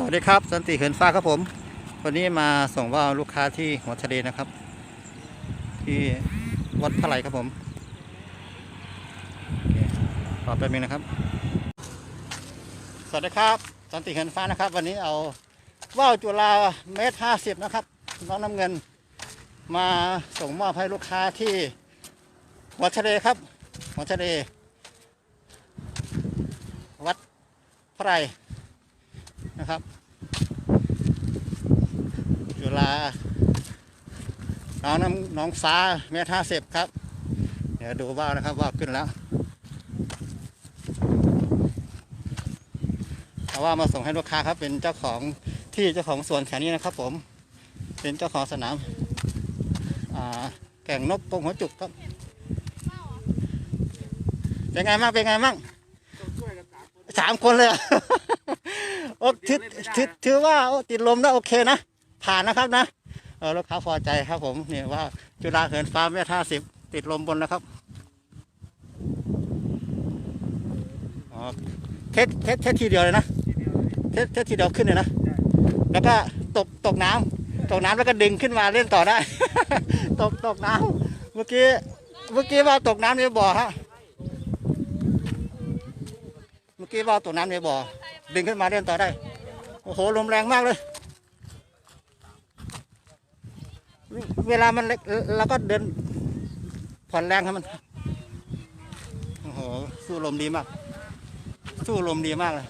สวัสดีครับ สันติเหินฟ้าครับผม วันนี้มาส่งว่าวลูกค้าที่หัวทะเลนะครับ ที่วัดพระไหลครับผมโอเครอแป๊บนึงนะครับ สวัสดีครับ สันติเหินฟ้านะครับ วันนี้เอาว่าวจุฬาเมตรห้าสิบนะครับน้องน้ำเงินมาส่งมอบให้ลูกค้าที่หัวทะเลครับ หัวทะเล วัดพระไหล นะครับ จุฬาน้องน้ำน้องฟ้าเมท่าเสพครับ เดี๋ยวดูว่าวนะครับว่าวขึ้นแล้วเอาว่ามาส่งให้ลูกค้าครับ เป็นเจ้าของที่เจ้าของสวนแถวนี้นะครับ ผม เป็นเจ้าของสนามแก่งนกปงหัวจุกครับ เป็นไงบ้างเป็นไงบ้างสามคนเลย โอ้ถือถือถือว่าติดลมแล้วโอเคนะ ผ่านนะครับนะเออลูกค้าพอใจครับผมเนี่ยว่าจุฬาเหินฟ้าเมตรห้าสิบติดลมบนนะครับอ๋อเทสเทสเทสทีเดียวเลยนะเทสเทสทีเดียวขึ้นเลยนะ แล้วก็ตกตกน้ำตกน้ำแล้วก็ดึงขึ้นมาเล่นต่อได้ ตกตกน้ำเมื่อกี้เมื่อกี้ว่าตกน้ำในบ่อฮะเมื่ อกี้ว่าตกน้ำในบ่อดึงขึ้นมาเล่นต่อได้ โอ้โหลมแรงมากเลย เวลามันเล็กเราก็เดินผ่อนแรงให้มัน โอ้โห สู้ลมดีมาก สู้ลมดีมากเลย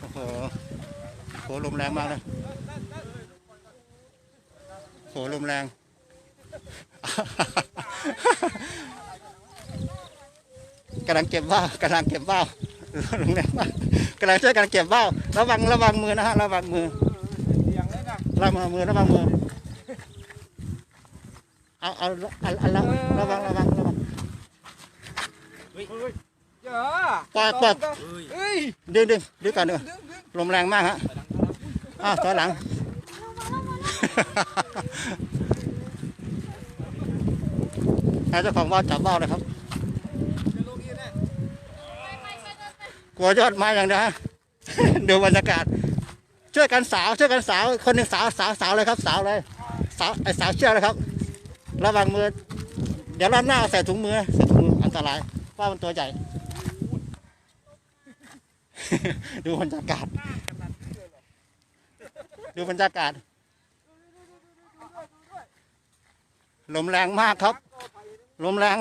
โอ้โหโหลมแรงมากเลยโหลมแรง กำลังเก็บว่าวกำลังเก็บว่าวลงแรงมากกำลังช่วยกันเก็บว่าวระวังระวังมือนะฮะระวังมือระวังมือระวังมือเอาเอาเอาเอาระระวังระวังระวังอย่าปล่อยปล่อยดึงดึงดึงก่อนเนอะลมแรงมากฮะอ้าวถอยหลัง ให้ เจ้าของว่าวจับว่าวเลยครับ กลัวยอดไม้อย่างเดียวฮะ ดูบรรยากาศ ช่วยกันสาวช่วยกันสาว คนหนึ่งสาวสาวสาวเลยครับ สาวเลยสาวไอสาวเชือกเลยครับ ระวังมือ เดี๋ยวรอบหน้าเอาใส่ถุงมือใส่ถุงมืออันตรายว่ามันตัวใหญ่ ดูบรรยากาศ ดูบรรยากาศลมแรงมากครับ ลมแรง